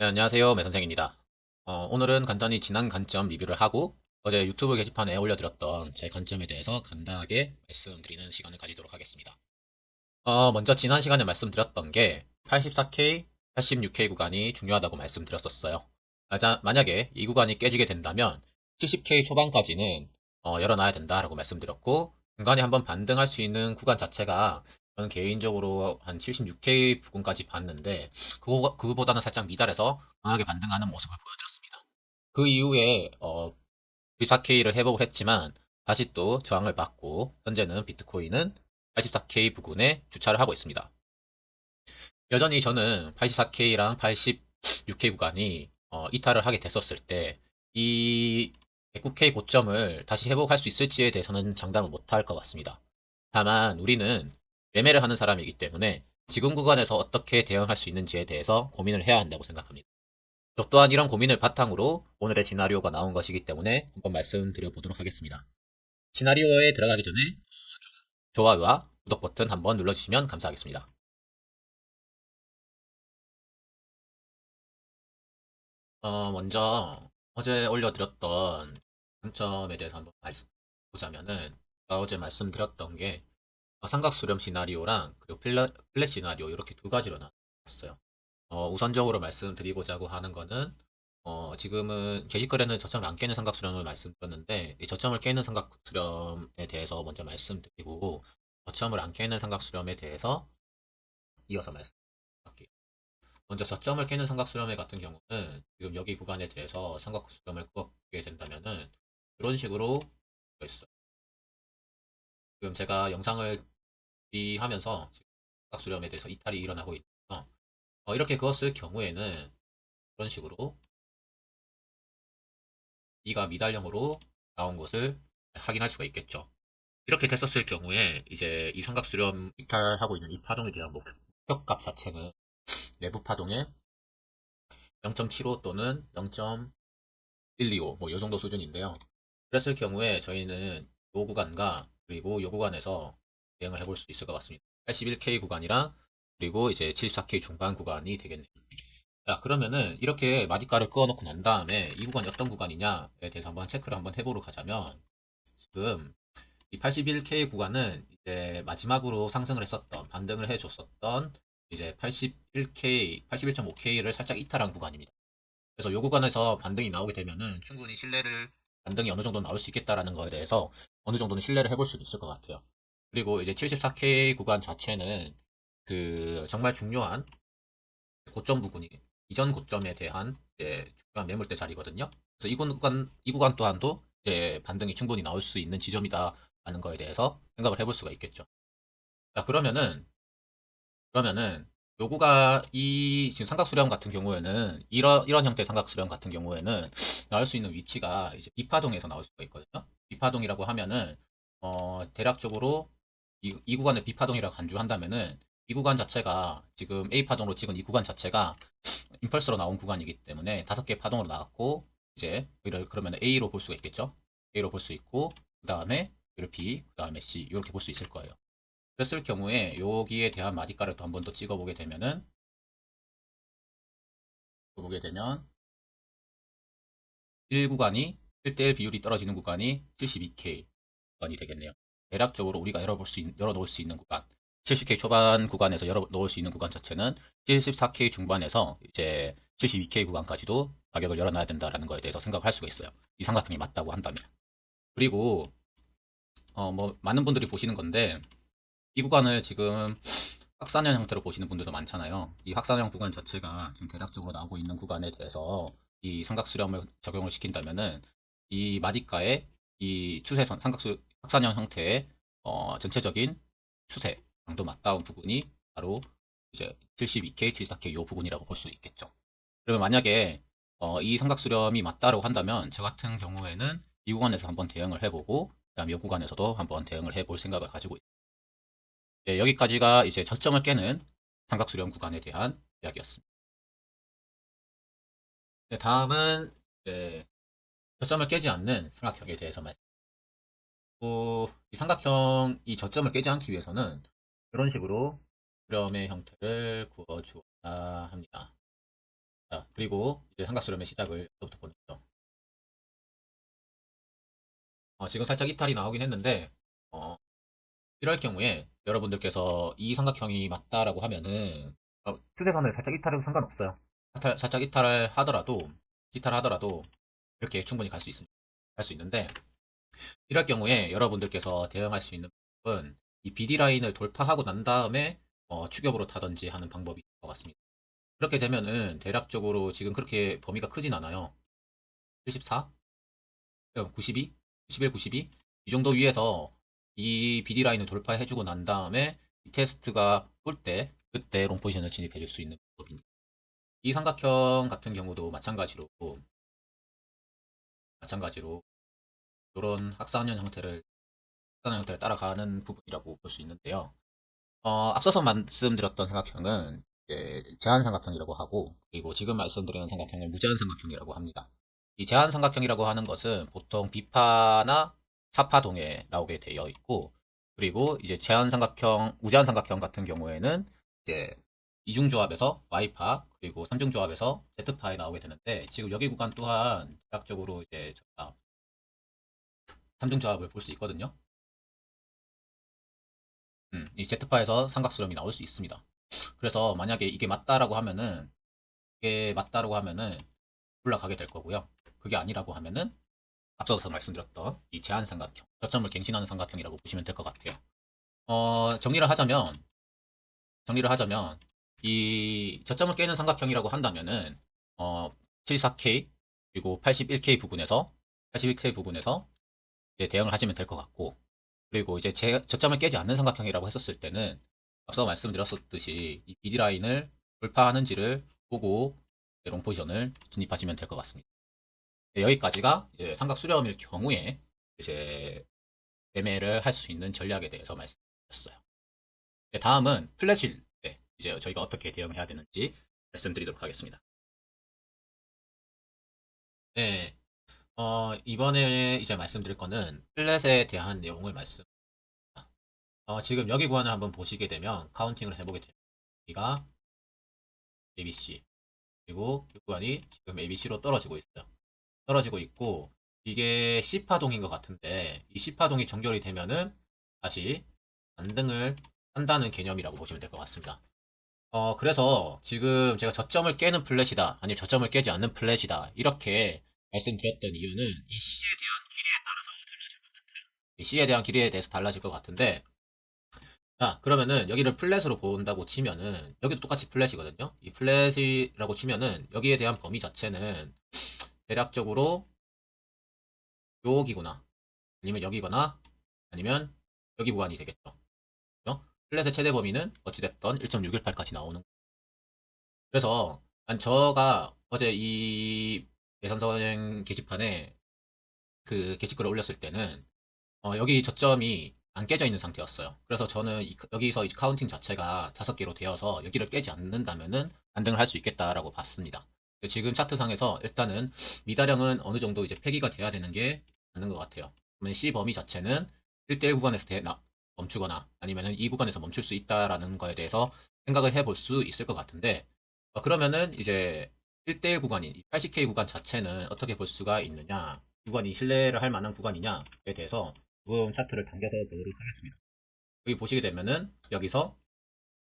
네, 안녕하세요. 매선생입니다. 어, 오늘은 간단히 지난 관점 리뷰를 하고 어제 유튜브 게시판에 올려드렸던 제 관점에 대해서 간단하게 말씀드리는 시간을 가지도록 하겠습니다. 어, 먼저 지난 시간에 말씀드렸던 게 84K, 86K 구간이 중요하다고 말씀드렸었어요. 맞아, 만약에 이 구간이 깨지게 된다면 70K 초반까지는 어, 열어놔야 된다라고 말씀드렸고 중간에 한번 반등할 수 있는 구간 자체가 저는 개인적으로 한 76K 부근까지 봤는데 그거, 그거보다는 살짝 미달해서 강하게 반등하는 모습을 보여드렸습니다. 그 이후에 어, 94K를 회복을 했지만 다시 또 저항을 받고 현재는 비트코인은 84K 부근에 주차를 하고 있습니다. 여전히 저는 84K랑 86K 구간이 어, 이탈을 하게 됐었을 때 이 109K 고점을 다시 회복할 수 있을지에 대해서는 장담을 못할 것 같습니다. 다만 우리는 매매를 하는 사람이기 때문에 지금 구간에서 어떻게 대응할 수 있는지에 대해서 고민을 해야 한다고 생각합니다. 저 또한 이런 고민을 바탕으로 오늘의 시나리오가 나온 것이기 때문에 한번 말씀드려 보도록 하겠습니다. 시나리오에 들어가기 전에 좋아요와 구독 버튼 한번 눌러주시면 감사하겠습니다. 어, 먼저 어제 올려드렸던 관점에 대해서 한번 보자면은 제가 어제 말씀드렸던 게 어, 삼각 수렴 시나리오랑 그리고 플랫, 시나리오 이렇게 두 가지로 나눴어요. 어, 우선적으로 말씀드리고자 하는 거는 어, 지금은 게시글에는 저점을 안 깨는 삼각 수렴을 말씀드렸는데 이 저점을 깨는 삼각 수렴에 대해서 먼저 말씀드리고 저점을 안 깨는 삼각 수렴에 대해서 이어서 말씀드릴게요. 먼저 저점을 깨는 삼각 수렴의 같은 경우는 지금 여기 구간에 대해서 삼각 수렴을 끄게 된다면은 이런 식으로 있어요. 지금 제가 영상을 하면서 각수렴에 대해서 이탈이 일어나고 있죠. 어, 이렇게 그었을 경우에는 이런 식으로 이가 미달형으로 나온 것을 확인할 수가 있겠죠. 이렇게 됐었을 경우에 이제 이 삼각 수렴 이탈하고 있는 이 파동에 대한 목표값 자체는 내부 파동의 0.75 또는 0.125 뭐 이 정도 수준인데요. 그랬을 경우에 저희는 이 구간과 그리고 이 구간에서 대응을 해볼 수 있을 것 같습니다. 81K 구간이랑 그리고 이제 74K 중반 구간이 되겠네요. 자 그러면은 이렇게 마디가를 끄어놓고 난 다음에 이 구간이 어떤 구간이냐에 대해서 한번 체크를 한번 해보러 가자면 지금 이 81K 구간은 이제 마지막으로 상승을 했었던 반등을 해줬었던 이제 81K, 81.5K를 살짝 이탈한 구간입니다. 그래서 이 구간에서 반등이 나오게 되면은 충분히 신뢰를 반등이 어느 정도 나올 수 있겠다라는 거에 대해서 어느 정도는 신뢰를 해볼 수 있을 것 같아요. 그리고 이제 74K 구간 자체는 그 정말 중요한 고점 부분이 이전 고점에 대한 이제 중요한 매물대 자리거든요. 그래서 이 구간 이 구간 또한도 이제 반등이 충분히 나올 수 있는 지점이다라는 거에 대해서 생각을 해볼 수가 있겠죠. 자 그러면은 그러면은 요구가 이 지금 삼각수렴 같은 경우에는 이런 이런 형태의 삼각수렴 같은 경우에는 나올 수 있는 위치가 이제 비파동에서 나올 수가 있거든요. 비파동이라고 하면은 어 대략적으로 이, 이 구간을 B파동이라고 간주한다면은 이 구간 자체가 지금 A파동으로 찍은 이 구간 자체가 임펄스로 나온 구간이기 때문에 다섯 개 파동으로 나왔고 이제 이를 그러면 A로 볼 수가 있겠죠. A로 볼 수 있고 그 다음에 이를 B, 그 다음에 C 이렇게 볼 수 있을 거예요. 그랬을 경우에 여기에 대한 마디가를 또 한 번 더 찍어보게 되면은 보게 되면 1구간이 1대1 비율이 떨어지는 구간이 72K 구간이 되겠네요. 대략적으로 우리가 열어볼 수 있, 열어놓을 수 있는 구간 70K 초반 구간에서 열어놓을 수 있는 구간 자체는 74K 중반에서 이제 72K 구간까지도 가격을 열어놔야 된다라는 거에 대해서 생각을 할 수가 있어요. 이 삼각형이 맞다고 한다면. 그리고 어 뭐 많은 분들이 보시는 건데 이 구간을 지금 확산형 형태로 보시는 분들도 많잖아요. 이 확산형 구간 자체가 지금 대략적으로 나오고 있는 구간에 대해서 이 삼각 수렴을 적용을 시킨다면은 이 마디가의 이 추세선 삼각수 확산형 형태의 어, 전체적인 추세 강도 맞닿은 부분이 바로 이제 72K, 74K 요 부분이라고 볼 수 있겠죠. 그러면 만약에 어, 이 삼각수렴이 맞다라고 한다면 저 같은 경우에는 이 구간에서 한번 대응을 해보고 그다음 이 구간에서도 한번 대응을 해볼 생각을 가지고 있습니다. 네, 여기까지가 이제 저점을 깨는 삼각수렴 구간에 대한 이야기였습니다. 네, 다음은 네, 저점을 깨지 않는 삼각형에 대해서 말씀. 어, 이 삼각형 이 저점을 깨지 않기 위해서는 이런 식으로 수렴의 형태를 구워주어야 합니다. 자, 그리고 이제 삼각수렴의 시작을 부터 보는 거죠. 어, 지금 살짝 이탈이 나오긴 했는데 어, 이럴 경우에 여러분들께서 이 삼각형이 맞다라고 하면은 어, 추세선을 살짝 이탈해도 상관없어요. 이탈- 살짝 이탈을 하더라도 이탈하더라도 이렇게 충분히 갈 수 있습니다. 갈 수 있는데 이럴 경우에 여러분들께서 대응할 수 있는 방법은 이 BD 라인을 돌파하고 난 다음에 어, 추격으로 타든지 하는 방법이 있을 것 같습니다. 그렇게 되면은 대략적으로 지금 그렇게 범위가 크진 않아요. 74, 92, 91, 92. 이 정도 위에서 이 BD 라인을 돌파해주고 난 다음에 이 테스트가 올 때 그때 롱 포지션을 진입해 줄 수 있는 방법입니다. 이 삼각형 같은 경우도 마찬가지로 마찬가지로 이런 학사년 형태를 학사년 형태를 따라가는 부분이라고 볼 수 있는데요. 어, 앞서서 말씀드렸던 삼각형은 제한 삼각형이라고 하고 그리고 지금 말씀드리는 삼각형을 무제한 삼각형이라고 합니다. 이 제한 삼각형이라고 하는 것은 보통 비파나 사파동에 나오게 되어 있고 그리고 이제 제한 삼각형, 무제한 삼각형 같은 경우에는 이제 이중 조합에서 Y파 그리고 삼중 조합에서 Z파에 나오게 되는데 지금 여기 구간 또한 대략적으로 이제 저희가 삼중 조합을 볼 수 있거든요. 음, 이 Z파에서 삼각수렴이 나올 수 있습니다. 그래서 만약에 이게 맞다라고 하면은 이게 맞다라고 하면은 올라가게 될 거고요. 그게 아니라고 하면은 앞서서 말씀드렸던 이 제한 삼각형, 저점을 갱신하는 삼각형이라고 보시면 될 것 같아요. 어, 정리를 하자면 정리를 하자면 이 저점을 깨는 삼각형이라고 한다면은 어, 74K 그리고 81K 부분에서 81K 부분에서 이제 대응을 하시면 될 것 같고 그리고 이제 제, 저점을 깨지 않는 삼각형이라고 했었을 때는 앞서 말씀드렸었듯이 이 BD 라인을 돌파하는지를 보고 롱 포지션을 진입하시면 될 것 같습니다. 네, 여기까지가 이제 삼각 수렴일 경우에 이제 매매를 할 수 있는 전략에 대해서 말씀드렸어요. 네, 다음은 플래시일 때 이제 저희가 어떻게 대응해야 되는지 말씀드리도록 하겠습니다. 네, 어, 이번에 이제 말씀드릴 거는 플랫에 대한 내용을 말씀. 어, 지금 여기 구간을 한번 보시게 되면 카운팅을 해보게 됩니다. 여기가 ABC 그리고 이 구간이 지금 ABC로 떨어지고 있어요. 떨어지고 있고 이게 C파동인 것 같은데 이 C파동이 정결이 되면은 다시 반등을 한다는 개념이라고 보시면 될 것 같습니다. 어, 그래서 지금 제가 저점을 깨는 플랫이다, 아니면 저점을 깨지 않는 플랫이다, 이렇게 말씀드렸던 이유는 이 C에 대한 길이에 따라서 달라질 것 같아요. 이 C에 대한 길이에 대해서 달라질 것 같은데, 자, 그러면은 여기를 플랫으로 본다고 치면은, 여기도 똑같이 플랫이거든요? 이 플랫이라고 치면은, 여기에 대한 범위 자체는 대략적으로 여기구나. 아니면 여기거나, 아니면 여기 구간이 되겠죠. 그죠? 플랫의 최대 범위는 어찌됐던 1.618까지 나오는 그래서 난 저가 어제 이 예산선행 게시판에 그 게시글을 올렸을 때는 어, 여기 저점이 안 깨져 있는 상태였어요. 그래서 저는 이- 여기서 이 카운팅 자체가 다섯 개로 되어서 여기를 깨지 않는다면은 반등을 할 수 있겠다라고 봤습니다. 지금 차트상에서 일단은 미다량은 어느 정도 이제 폐기가 돼야 되는 게 맞는 것 같아요. 그러면 C 범위 자체는 1대1 구간에서 대- 나- 멈추거나 아니면은 이 구간에서 멈출 수 있다라는 거에 대해서 생각을 해볼 수 있을 것 같은데 어, 그러면은 이제 1대1 구간인 80K 구간 자체는 어떻게 볼 수가 있느냐 구간이 신뢰를 할 만한 구간이냐에 대해서 조금 차트를 당겨서 보도록 하겠습니다. 여기 보시게 되면은 여기서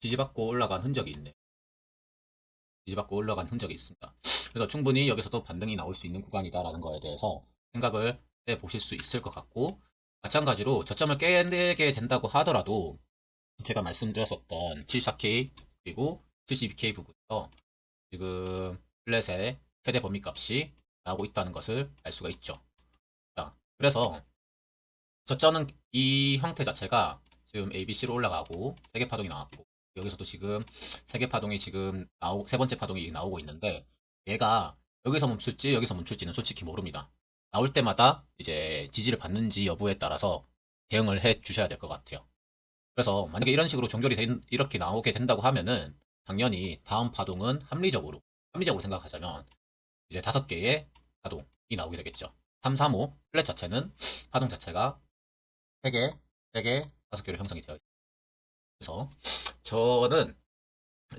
지지받고 올라간 흔적이 있네. 지지받고 올라간 흔적이 있습니다. 그래서 충분히 여기서도 반등이 나올 수 있는 구간이다라는 거에 대해서 생각을 해 보실 수 있을 것 같고 마찬가지로 저점을 깨게 된다고 하더라도 제가 말씀드렸었던 74K 그리고 72K 부분에서 지금 플랫의 최대 범위 값이 나오고 있다는 것을 알 수가 있죠. 자, 그래서 저점은 이 형태 자체가 지금 ABC로 올라가고 세개 파동이 나왔고 여기서도 지금 세 개 파동이 지금 나오 세 번째 파동이 나오고 있는데 얘가 여기서 멈출지 여기서 멈출지는 솔직히 모릅니다. 나올 때마다 이제 지지를 받는지 여부에 따라서 대응을 해 주셔야 될 것 같아요. 그래서 만약에 이런 식으로 종결이 된- 이렇게 나오게 된다고 하면은 당연히 다음 파동은 합리적으로 합리적으로 생각하자면 이제 다섯 개의 파동이 나오게 되겠죠. 3, 3, 5 플랫 자체는 파동 자체가 3개, 3개, 5개로 형성이 되어 있어요. 그래서 저는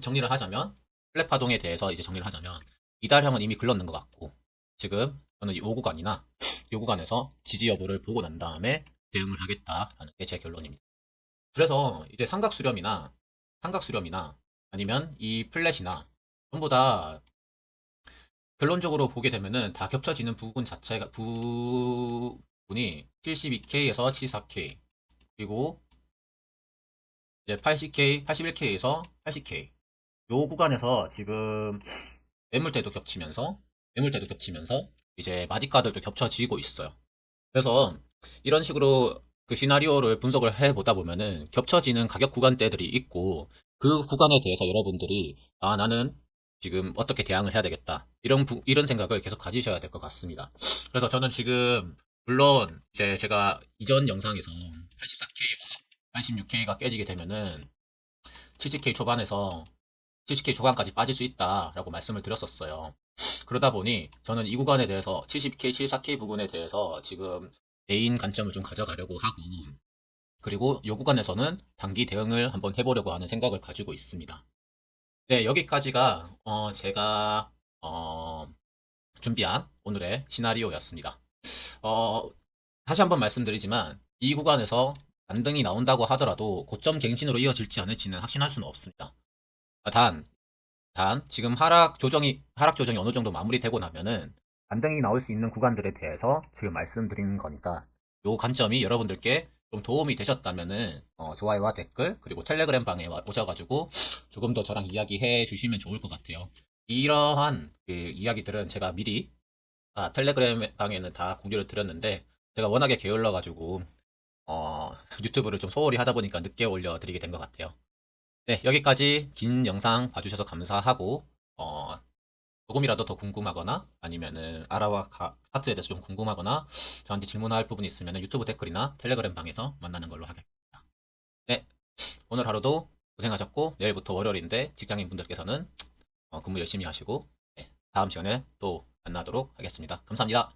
정리를 하자면 플랫 파동에 대해서 이제 정리를 하자면 이달형은 이미 글렀는 것 같고 지금 저는 이 5구간이나 요 구간에서 지지 여부를 보고 난 다음에 대응을 하겠다라는 게 제 결론입니다. 그래서 이제 삼각 수렴이나 삼각 수렴이나 아니면 이 플랫이나 전부 다 결론적으로 보게 되면은 다 겹쳐지는 부분 자체가 부분이 72K에서 74K 그리고 이제 80K, 81K에서 80K 요 구간에서 지금 매물대도 겹치면서 매물대도 겹치면서 이제 마디가들도 겹쳐지고 있어요. 그래서 이런 식으로 그 시나리오를 분석을 해보다 보면은 겹쳐지는 가격 구간대들이 있고 그 구간에 대해서 여러분들이 아 나는 지금 어떻게 대응을 해야 되겠다 이런 부- 이런 생각을 계속 가지셔야 될 것 같습니다. 그래서 저는 지금 물론 이제 제가 이전 영상에서 84K와 86K가 깨지게 되면은 70K 초반에서 70K 초반까지 빠질 수 있다라고 말씀을 드렸었어요. 그러다 보니 저는 이 구간에 대해서 70K, 74K 부분에 대해서 지금 메인 관점을 좀 가져가려고 하고 그리고 이 구간에서는 단기 대응을 한번 해보려고 하는 생각을 가지고 있습니다. 네, 여기까지가 어, 제가 어, 준비한 오늘의 시나리오였습니다. 어, 다시 한번 말씀드리지만 이 구간에서 반등이 나온다고 하더라도 고점 갱신으로 이어질지 않을지는 확신할 수는 없습니다. 아, 단, 단 지금 하락 조정이 하락 조정이 어느 정도 마무리되고 나면은 반등이 나올 수 있는 구간들에 대해서 지금 말씀드리는 거니까 요 관점이 여러분들께 좀 도움이 되셨다면은 어, 좋아요와 댓글 그리고 텔레그램 방에 와- 오셔가지고 조금 더 저랑 이야기해 주시면 좋을 것 같아요. 이러한 그 이야기들은 제가 미리 아, 텔레그램 방에는 다 공유를 드렸는데 제가 워낙에 게을러가지고 어, 유튜브를 좀 소홀히 하다 보니까 늦게 올려드리게 된 것 같아요. 네, 여기까지 긴 영상 봐주셔서 감사하고 어, 조금이라도 더 궁금하거나 아니면은 아라와 가- 하트에 대해서 좀 궁금하거나 저한테 질문할 부분이 있으면 유튜브 댓글이나 텔레그램 방에서 만나는 걸로 하겠습니다. 네, 오늘 하루도 고생하셨고 내일부터 월요일인데 직장인 분들께서는 어, 근무 열심히 하시고 네, 다음 시간에 또 만나도록 하겠습니다. 감사합니다.